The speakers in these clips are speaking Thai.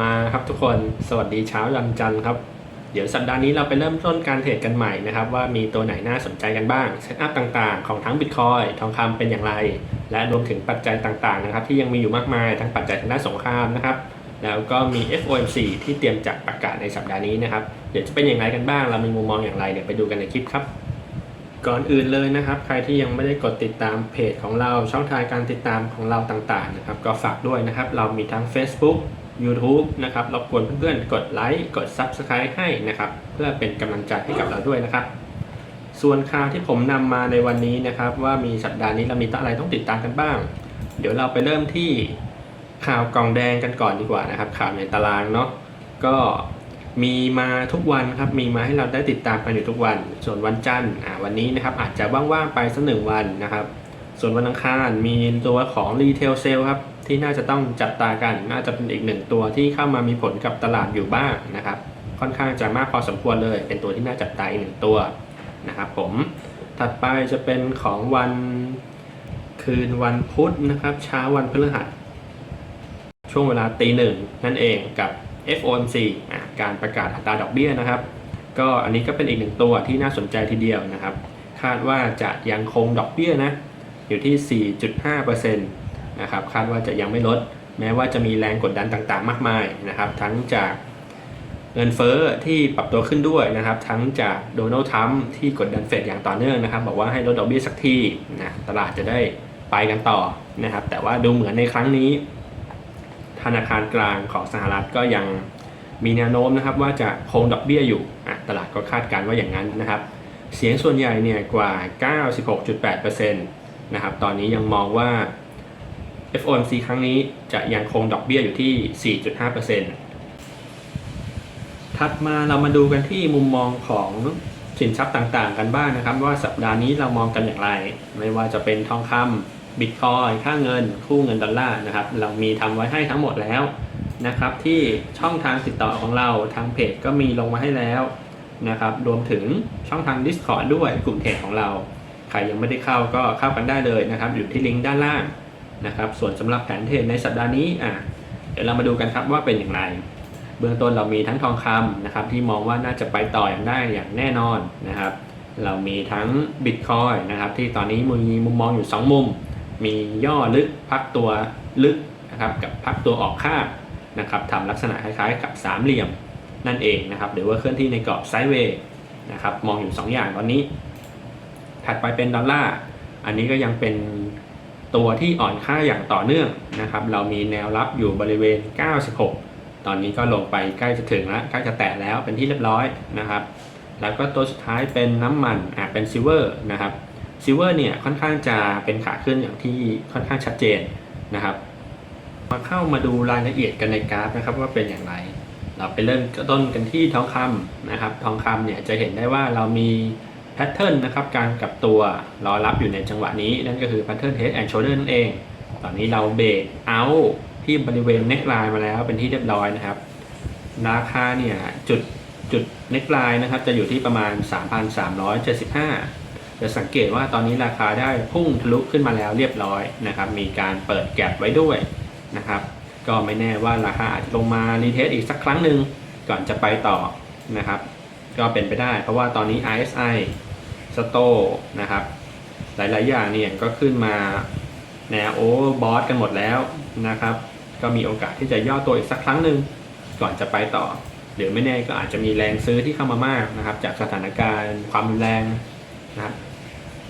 มาครับทุกคนสวัสดีเช้ายันจันทร์ครับ เดี๋ยวสัปดาห์นี้เราไปเริ่มต้นการเทรดกันใหม่นะครับ ว่ามีตัวไหนน่าสนใจกันบ้างเซตอัพต่างๆ ของทั้ง Bitcoin ทองคำเป็นอย่างไร และรวมถึงปัจจัยต่างๆนะครับ ที่ยังมีอยู่มากมายทั้งปัจจัยทางด้านสงครามนะครับ แล้วก็มี FOMC ที่เตรียมจะประกาศในสัปดาห์นี้นะครับ เดี๋ยวจะเป็นอย่างไรกันบ้างเรามีมุมมองอย่างไรเดี๋ยวไปดูกันในคลิปครับก่อนอื่นเลยนะครับ ใครที่ยังไม่ได้กดติดตามเพจของเราช่องทางการติดตามของเราต่างๆนะครับ ก็ฝากด้วยนะครับ เรามีทั้ง Facebook YouTube นะครับรบกวนเพื่อนๆ กดไลค์กด Subscribe ให้นะครับ เพื่อเป็นกำลังใจให้กับเราด้วยนะครับ ส่วนข่าวที่ผมนำมาในวันนี้นะครับ ว่ามีสัปดาห์นี้เรามีอะไรต้องติดตามกันบ้าง เดี๋ยวเราไปเริ่มที่ข่าวกล่องแดงกันก่อนดีกว่านะครับ ข่าวในตารางเนาะก็มีมาทุกวันครับ มีมาให้เราได้ติดตามกันอยู่ทุกวัน ส่วนวันจันทร์วันนี้นะครับอาจจะว่างๆไปสักหนึ่งวันนะครับ ส่วนวันอังคารมีตัวของ Retail Sale ครับ ที่น่าจะต้องจับตากัน น่าจะเป็นอีกหนึ่งตัวที่เข้ามามีผลกับตลาดอยู่บ้างนะครับ ค่อนข้างจะมากพอสมควรเลย เป็นตัวที่น่าจับตาอีกหนึ่งตัวนะครับผมถัดไปจะเป็นของวันคืนวันพุธนะครับเช้าวันพฤหัสช่วงเวลาตีหนึ่งนั่นเองกับ FOMC การประกาศอัตราดอกเบี้ยนะครับ ก็อันนี้ก็เป็นอีกหนึ่งตัวที่น่าสนใจทีเดียวนะครับ คาดว่าจะยังคงดอกเบี้ยนะอยู่ที่ 4.5%น นะครับคาดว่าจะยังไม่ลด แม้ว่าจะมีแรงกดดันต่างๆ มากมายนะครับ ทั้งจากเงินเฟ้อที่ปรับตัวขึ้นด้วยนะครับ ทั้งจากโดนัลด์ทรัมป์ที่กดดันเฟดอย่างต่อเนื่องนะครับ บอกว่าให้ลดดอกเบี้ยสักทีนะตลาดจะได้ไปกันต่อนะครับ แต่ว่าดูเหมือนในครั้งนี้ ธนาคารกลางของสหรัฐก็ยังมีแนวโน้มนะครับ ว่าจะคงดอกเบี้ยอยู่ตลาดก็คาดการณ์ว่าอย่างนั้นนะครับ เสียงส่วนใหญ่เนี่ยกว่า 96.8%นะครับตอนนี้ยังมองว่า FOMC ครั้งนี้จะยังคงดอกเบี้ยอยู่ที่ 4.5%ถัดมาเรามาดูกันที่มุมมองของสินทรัพย์ต่างๆ กันบ้างนะครับ ว่าสัปดาห์นี้เรามองกันอย่างไร ไม่ว่าจะเป็นทองคำบิตคอยค่าเงิน คู่เงินดอลลาร์นะครับ เรามีทำไว้ให้ทั้งหมดแล้วนะครับที่ช่องทางติดต่อของเราทางเพจก็มีลงมาให้แล้วนะครับรวมถึงช่องทาง Discord ด้วยกลุ่มเทรดของเรา ใครยังไม่ได้เข้าก็เข้ากันได้เลยนะครับ อยู่ที่ลิงก์ด้านล่าง นะครับ ส่วนสำหรับแผนเทรดในสัปดาห์นี้อะเดี๋ยวเรามาดูกันครับว่าเป็นอย่างไร เบื้องต้นเรามีทั้งทองคำนะครับที่มองว่าน่าจะไปต่ออย่างได้อย่างแน่นอนนะครับ เรามีทั้งบิตคอยนะครับที่ตอนนี้มีมุมมองอยู่ 2 มุม มีย่อลึกพักตัวลึกนะครับกับพักตัวออกข้างนะครับทำลักษณะคล้ายๆ กับสามเหลี่ยมนั่นเองนะครับหรือว่าเคลื่อนที่ในกรอบไซด์เวย์นะครับมองอยู่ 2 อย่างตอนนี้ ถัดไปเป็นดอลลาร์อันนี้ก็ยังเป็น ตัวที่อ่อนค่าอย่างต่อเนื่องนะครับ เรามีแนวรับอยู่บริเวณ 96 ตอนนี้ก็ลงไปใกล้จะถึงแล้วใกล้จะแตะแล้วเป็นที่เรียบร้อยนะครับ แล้วก็ตัวสุดท้ายเป็นน้ำมันอะเป็นซิลเวอร์นะครับซิลเวอร์เนี่ยค่อนข้างจะเป็นขาขึ้นอย่างที่ค่อนข้างชัดเจนนะครับ มาเข้ามาดูรายละเอียดกันในกราฟนะครับว่าเป็นอย่างไร เราไปเริ่มต้นกันที่ทองคำนะครับ ทองคำเนี่ยจะเห็นได้ว่าเรามี แพทเทิร์นนะครับการกลับตัวรอรับอยู่ในจังหวะนี้นั่นก็คือแพทเทิร์น head and shoulder นั่นเอง ตอนนี้เราเบรกเอาที่บริเวณเน็กไลน์มาแล้วเป็นที่เรียบร้อยนะครับ ราคาเนี่ยจุดจุดเน็กไลน์นะครับจะอยู่ที่ประมาณ 3,375 จะสังเกตว่าตอนนี้ราคาได้พุ่งทะลุขึ้นมาแล้วเรียบร้อยนะครับ มีการเปิดแก็บไว้ด้วยนะครับ ก็ไม่แน่ว่าราคาอาจจะลงมารีเทสอีกสักครั้งหนึ่งก่อนจะไปต่อนะครับ ก็เป็นไปได้ เพราะว่าตอนนี้ RSI สโตนะครับ หลายๆ อย่างเนี่ยก็ขึ้นมาแนวโอเวอร์บอทกันหมดแล้วนะครับ ก็มีโอกาสที่จะย่อตัวอีกสักครั้งหนึ่งก่อนจะไปต่อ หรือไม่แน่ก็อาจจะมีแรงซื้อที่เข้ามามากนะครับ จากสถานการณ์ความรุนแรงนะครับ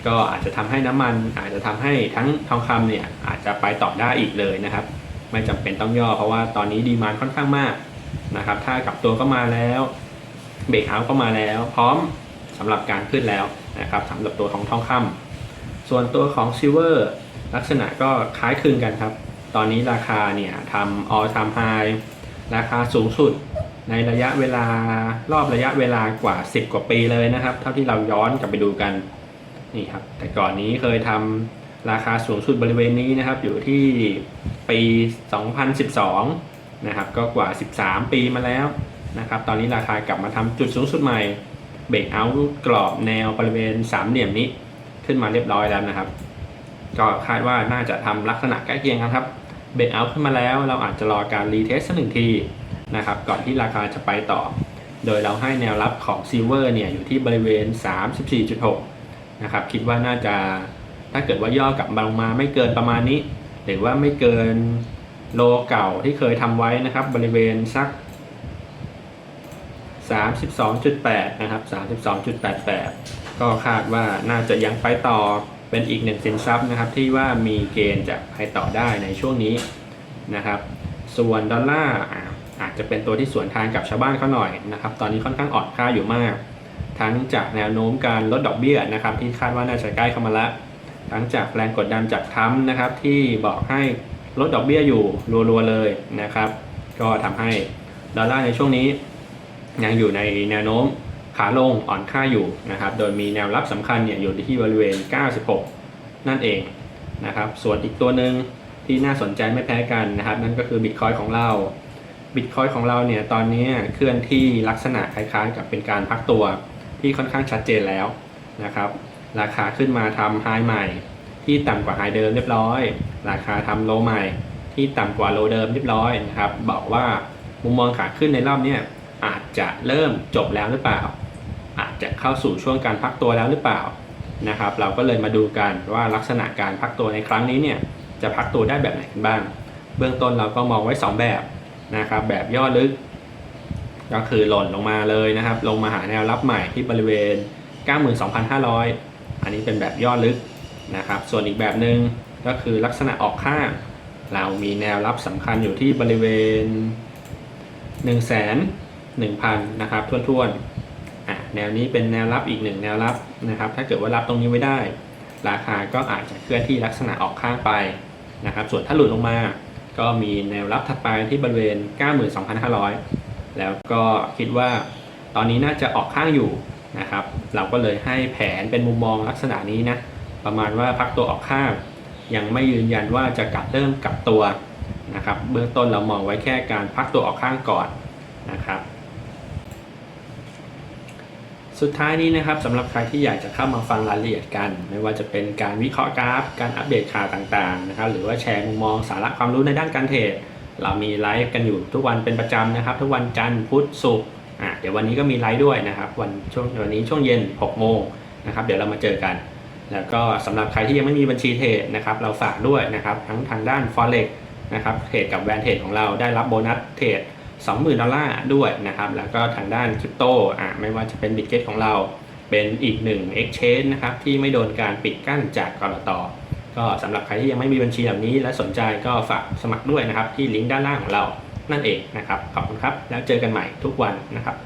ก็อาจจะทำให้น้ำมัน อาจจะทำให้ทั้งทองคำเนี่ยอาจจะไปต่อได้อีกเลยนะครับ ไม่จำเป็นต้องย่อเพราะว่าตอนนี้ดีมานค่อนข้างมากนะครับ ถ้ากลับตัวก็มาแล้ว เบรกเอาท์ก็มาแล้ว พร้อมสำหรับการขึ้นแล้วนะครับสำหรับตัวของทองคำส่วนตัวของซิลเวอร์ลักษณะก็คล้ายคลึงกันครับ ตอนนี้ราคาเนี่ยทำ all time high ราคาสูงสุดในระยะเวลารอบระยะเวลากว่า 10 กว่าปีเลยนะครับ เท่าที่เราย้อนกลับไปดูกันนี่ครับ แต่ก่อนนี้เคยทำราคาสูงสุดบริเวณนี้นะครับ อยู่ที่ปี 2012 นะครับ ก็กว่า 13 ปีมาแล้ว นะครับ ตอนนี้ราคากลับมาทำจุดสูงสุดใหม่เบรกเอาท์กรอบแนวบริเวณสามเหลี่ยมนี้ขึ้นมาเรียบร้อยแล้วนะครับ ก็คาดว่าน่าจะทำลักษณะใกล้เคียงกันครับเบรกเอาท์ขึ้นมาแล้ว เราอาจจะรอการรีเทสสักหนึ่งทีนะครับ ก่อนที่ราคาจะไปต่อ โดยเราให้แนวรับของซิลเวอร์เนี่ยอยู่ที่บริเวณ 34.6 นะครับ คิดว่าน่าจะถ้าเกิดว่าย่อกลับลงมาไม่เกินประมาณนี้ หรือว่าไม่เกินโลเก่าที่เคยทำไว้นะครับ บริเวณสัก 32.8 นะครับ 32.88 ก็คาดว่าน่าจะยังไปต่อเป็นอีกหนึ่งสินทรัพย์นะครับ ที่ว่ามีเกณฑ์จะไปต่อได้ในช่วงนี้นะครับ ส่วนดอลลาร์อาจจะเป็นตัวที่สวนทางกับชาวบ้านเขาหน่อยนะครับ ตอนนี้ค่อนข้างอ่อนค่าอยู่มาก ทั้งจากแนวโน้มการลดดอกเบี้ยนะครับที่คาดว่าน่าจะใกล้เข้ามาล้วทั้งจากแรงกดดันจากทรัมนะครับ ที่บอกให้ลดดอกเบี้ยอยู่รัวๆเลยนะครับ ก็ทำให้ดอลลาร์ในช่วงนี้ ยังอยู่ในแนวโน้มขาลงอ่อนค่าอยู่นะครับ โดยมีแนวรับสำคัญเนี่ยอยู่ที่บริเวณ 96 นั่นเองนะครับ ส่วนอีกตัวหนึ่งที่น่าสนใจไม่แพ้กันนะครับ นั่นก็คือบิตคอยของเราบิตคอยของเราเนี่ยตอนนี้เคลื่อนที่ลักษณะคล้ายๆ กับเป็นการพักตัวที่ค่อนข้างชัดเจนแล้วนะครับ ราคาขึ้นมาทำไฮใหม่ ที่ต่ำกว่าไฮเดิมเรียบร้อย ราคาทำโลใหม่ ที่ต่ำกว่าโลเดิมเรียบร้อยนะครับ บอกว่ามุมมองขาขึ้นในรอบนี้ อาจจะเริ่มจบแล้วหรือเปล่า อาจจะเข้าสู่ช่วงการพักตัวแล้วหรือเปล่านะครับ เราก็เลยมาดูกันว่าลักษณะการพักตัวในครั้งนี้เนี่ยจะพักตัวได้แบบไหนกันบ้าง เบื้องต้นเราก็มองไว้ 2 แบบนะครับ แบบย่อลึก ก็คือหล่นลงมาเลยนะครับ ลงมาหาแนวรับใหม่ที่บริเวณ 92,500 อันนี้เป็นแบบย่อลึกนะครับ ส่วนอีกแบบหนึ่งก็คือลักษณะออกข้างเรามีแนวรับสำคัญอยู่ที่บริเวณ1 1 0 0 0 0 นะครับท้วนๆอะแนวนี้เป็นแนวรับอีกหนึ่งแนวรับนะครับ ถ้าเกิดว่ารับตรงนี้ไว้ได้ ราคาก็อาจจะเคลื่อนที่ลักษณะออกข้างไปนะครับ ส่วนถ้าหลุดลงมา ก็มีแนวรับถัดไปที่บริเวณ 92,500 แล้วก็คิดว่าตอนนี้น่าจะออกข้างอยู่นะครับ เราก็เลยให้แผนเป็นมุมมองลักษณะนี้นะ ประมาณว่าพักตัวออกข้าง ยังไม่ยืนยันว่าจะกลับเริ่มกลับตัวนะครับ เบื้องต้นเรามองไว้แค่การพักตัวออกข้างก่อนนะครับ สุดท้ายนี้นะครับสำหรับใครที่อยากจะเข้ามาฟังรายละเอียดกัน ไม่ว่าจะเป็นการวิเคราะห์กราฟ การอัปเดตข่าวต่างๆนะครับหรือว่าแชร์มุมมองสาระความรู้ในด้านการเทรดเรามีไลฟ์กันอยู่ทุกวันเป็นประจำนะครับ ทุกวันจันทร์พุธศุกร์อะเดี๋ยววันนี้ก็มีไลฟ์ด้วยนะครับ วันช่วงวันนี้ช่วงเย็น6โมงนะครับเดี๋ยวเรามาเจอกัน แล้วก็สำหรับใครที่ยังไม่มีบัญชีเทรดนะครับเราฝากด้วยนะครับทั้งทางด้าน forex นะครับเทรดกับแวนเทรดของเราได้รับโบนัสเทรด 20,000 ดอลลาร์ด้วยนะครับ แล้วก็ทางด้านคริปโตอ่าไม่ว่าจะเป็นบิตเกตของเราเป็นอีกหนึ่ง exchange นะครับที่ไม่โดนการปิดกั้นจากกรตก็สำหรับใครที่ยังไม่มีบัญชีแบบนี้และสนใจก็ฝากสมัครด้วยนะครับที่ลิงก์ด้านล่างของเรานั่นเองนะครับขอบคุณครับแล้วเจอกันใหม่ทุกวันนะครับ